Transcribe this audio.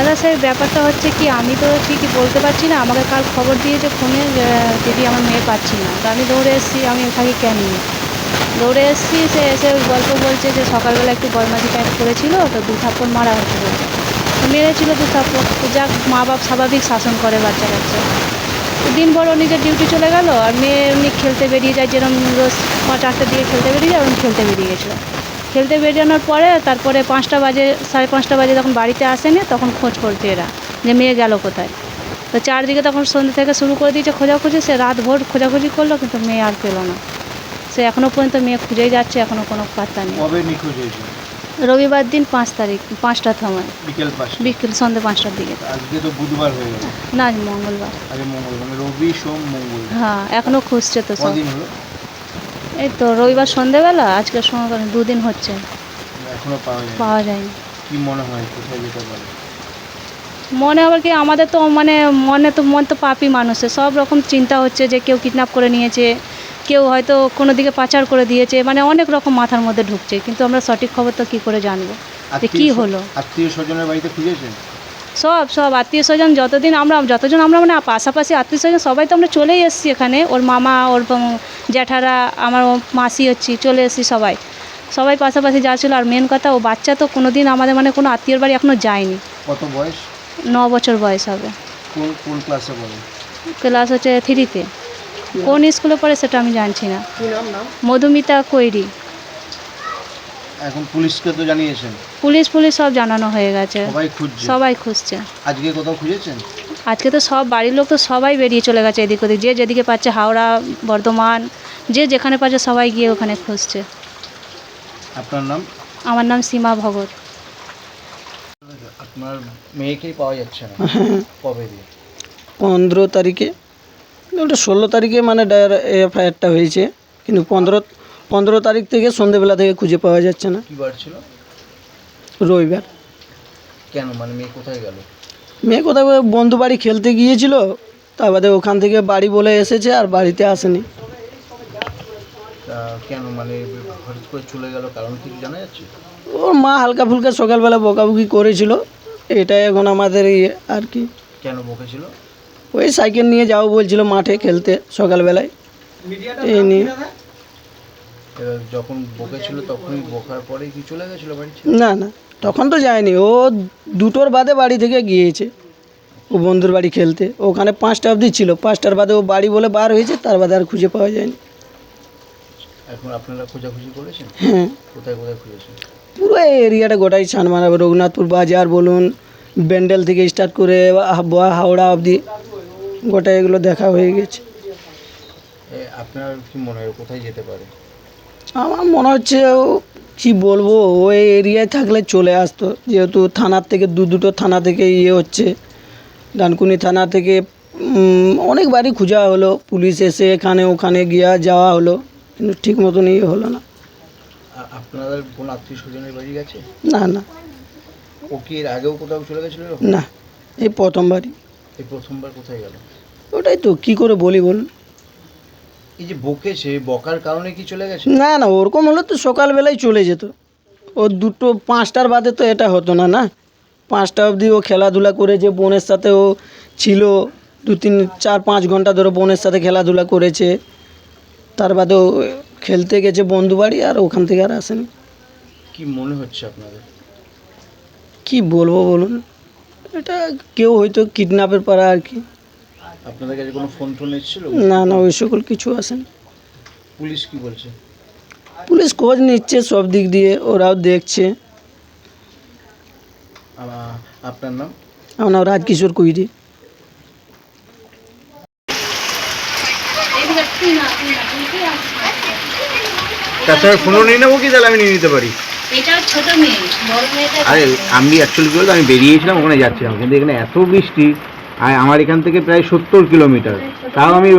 এবারে ব্যাপারটা হচ্ছে কি, আমি তো ঠিকই বলতে পারছি না। আমাকে কাল খবর দিয়েছে ফোনে দিদি আমার মেয়ে পাচ্ছি না। তো আমি দৌড়ে এসেছি, আমি থাকি ক্যানিংয়ে দৌড়ে এসেছি, সে এসে গল্প বলছে যে, সকালবেলা একটু বদমাঝি টাইপ করেছিল, তো দু থাপ্পড় মারা তো মেরেছিল দু থাপ্পড়। তো যাক, মা বাপ স্বাভাবিক শাসন করে বাচ্চা কাচ্চা। দিনভর ও নিজের ডিউটি চলে গেল, আর মেয়ে এমনি খেলতে বেরিয়ে যায় যেরকম রোজ পাঁচ আটটার দিকে খেলতে বেরিয়ে যায় ওরকম খেলতে বেরিয়ে গেছিল। খেলতে বেরিয়ানোর পরে তারপরে পাঁচটা বাজে সাড়ে পাঁচটা বাজে যখন বাড়িতে আসেনি তখন খোঁজ করছে এরা যে মেয়ে গেল কোথায়। তো চারদিকে তখন সন্ধ্যে থেকে শুরু করে দিয়েছে খোঁজাখুঁজি সে রাত ভোর খোঁজাখুঁজি করল কিন্তু মেয়ে আর পেল না। সে এখনও পর্যন্ত মেয়ে খুঁজেই যাচ্ছে এখনও কোনো পাত্তা নেই। রবিবার দিন পাঁচ তারিখ পাঁচটার সময়। বিকেল বিকেল সন্ধ্যে পাঁচটার দিকে। আজকে তো বুধবার হয়ে গেল না আজ মঙ্গলবার। আজকে মঙ্গল মানে রবি সোম মঙ্গল হ্যাঁ এখনও খুঁজছে তো সব। এই তো রবিবার সন্ধ্যেবেলা আজকে সময় দুদিন হচ্ছে। এখনও পাওয়া যায় পাওয়া যায়নি। কি মনে হয় কোথায় যেতে পারে? মনে আবার কি আমাদের তো মানে মনে তো মন তো পাপি মানুষের। সব রকম চিন্তা হচ্ছে যে কেউ কিডন্যাপ করে নিয়েছে কেউ হয়তো কোনো দিকে পাচার করে দিয়েছে মানে অনেক রকম মাথার মধ্যে ঢুকছে। কিন্তু আমরা সঠিক খবর তো কী করে জানব? যে কী হলো? আত্মীয় স্বজনের বাড়িতে খুঁজেছেন? সব সব আত্মীয় স্বজন যতদিন আমরা যতজন আমরা মানে পাশাপাশি আত্মীয় স্বজন সবাই তো আমরা চলেই এসেছি এখানে। ওর মামা ওর জ্যাঠারা আমার মাসি হচ্ছি চলে এসেছি সবাই। সবাই পাশাপাশি যা ছিল। আর মেন কথা ও বাচ্চা তো কোনো দিন আমাদের মানে কোনো আত্মীয়র বাড়ি এখনও যায়নি। কত বয়স? ন বছর বয়স হবে। কোন কোন ক্লাসে পড়ে? ক্লাস হচ্ছে থ্রিতে কোন স্কুলে পড়ে সেটা আমি জানছি না। মধুমিতা কৈরি। এখন পুলিশকে তো জানিয়েছেন? পুলিশ পুলিশ সব জানানো হয়ে গেছে। সবাই খুঁজছে? সবাই খুঁজছে। আজকে কোথাও খুঁজেছেন? আজকে তো সব বাড়ির লোক তো সবাই বেরিয়ে চলে গেছে এদিক ওদিক। যে যেদিকে পাচ্ছে হাওড়া বর্ধমান যে যেখানে পাচ্ছে সবাই গিয়ে ওখানে খুঁজছে। আপনার নাম? আমার নাম সীমা ভগত। আপনার মেয়েকেই পাওয়া যাচ্ছে না। কবে দিয়ে? পনেরো তারিখে। ওটা ষোলো তারিখে মানে ডায়ার এফআইআরটা হয়েছে। কিন্তু পনেরো পনেরো তারিখ থেকে সন্ধেবেলা থেকে খুঁজে পাওয়া যাচ্ছে না। কি বার ছিল? রবিবার। কেন? মানে মেয়ে কোথায় গেল? মেয়ে কোথাও বন্ধু বাড়ি খেলতে গিয়েছিল তার বাদে ওখান থেকে বাড়ি বলে এসেছে আর বাড়িতে আসেনি। কেন? মানে হঠাৎ করে চলে গেল কারণ কি জানা যাচ্ছে? ওর মা হালকা ফুলকা সকালবেলা বকাবকি করেছিল এটাই এখন আমাদের ইয়ে আর কি। কেন বকেছিল? ওই সাইকেল নিয়ে যাও বলছিল মাঠে খেলতে সকালবেলায়। এই নিয়ে। এবার যখন বকেছিল তখনই বকার পরেই কি চলে গেছিল বাড়ি ছেড়ে? না না তখন তো যায়নি। ও দুটোর বাদে বাড়ি থেকে গিয়েছে ও বন্ধুর বাড়ি খেলতে। ওখানে পাঁচটা অবধি ছিল। পাঁচটার বাদে ও বাড়ি বলে বার হয়েছে তার বাদে আর খুঁজে পাওয়া যায়নি। এখন আপনারা খোঁজাখুঁজি করেছেন? হ্যাঁ। কোথায় কোথায় খুঁজেছেন? পুরো এই এরিয়াটা গোটাই ছান মারাবে রঘুনাথপুর বাজার বলুন ব্যান্ডেল থেকে স্টার্ট করে হাবড়া হাওড়া অবধি গোটা এগুলো দেখা হয়ে গেছে। এ, আপনার কি মনে হয় ও কোথায় যেতে পারে? আমার মনে হচ্ছে ও কী বলব ওই এরিয়ায় থাকলে চলে আসতো। যেহেতু থানার থেকে দু দুটো থানা থেকে ইয়ে হচ্ছে। ডানকুনি থানা থেকে অনেকবারই খোঁজা হলো। পুলিশ এসে এখানে ওখানে গিয়া যাওয়া হলো। কিন্তু ঠিক মতন ইয়ে হলো না। আপনাদের কোনো আত্মীয় স্বজনের বাড়ি গেছে? না না। ও কি এর আগেও কোথাও চলে গেছিল? না এই প্রথমবারই। এই প্রথমবার কোথায় গেল? ওটাই তো কি করে বলি বলুন? এই যে বকেছে বকার কারণে কি চলে গেছে? না না ওরকম হলে তো সকালবেলায় চলে যেত। ও দুটো পাঁচটার বাদে তো এটা হতো না না? পাঁচটা অবধি ও খেলাধুলা করেছে বোনের সাথে ও ছিল দু তিন চার পাঁচ ঘণ্টা ধরে বোনের সাথে খেলাধুলা করেছে। তার বাদে ও খেলতে গেছে বন্ধু বাড়ি আর ওখান থেকে আর আসেনি। কি মনে হচ্ছে আপনাদের? কি বলব বলুন? এটা কেউ হয়তো কিডন্যাপের পারা আর কি। আপনাদের কাছে কোনো ফোন টোন এসেছিল? না না ওই সকল কিছু আসেনি। পুলিশ কি বলছে? পুলিশ খোঁজ নিচ্ছে সব দিক দিয়ে ওরাও দেখছে। আপনার নাম? আমার নাম রাজকিশোর কুইরি। তাছাড়া ফোনও নিয়ে নেব কি? তাহলে আমি নিয়ে নিতে পারি। এটা ছোট মেয়ে বড় মেয়েটা আরে আমি অ্যাকচুয়ালি কী বলতো? আমি বেরিয়েছিলাম ওখানে যাচ্ছিলাম। কিন্তু এখানে এত বৃষ্টি আর আমার এখান থেকে প্রায় সত্তর কিলোমিটার। তাও আমি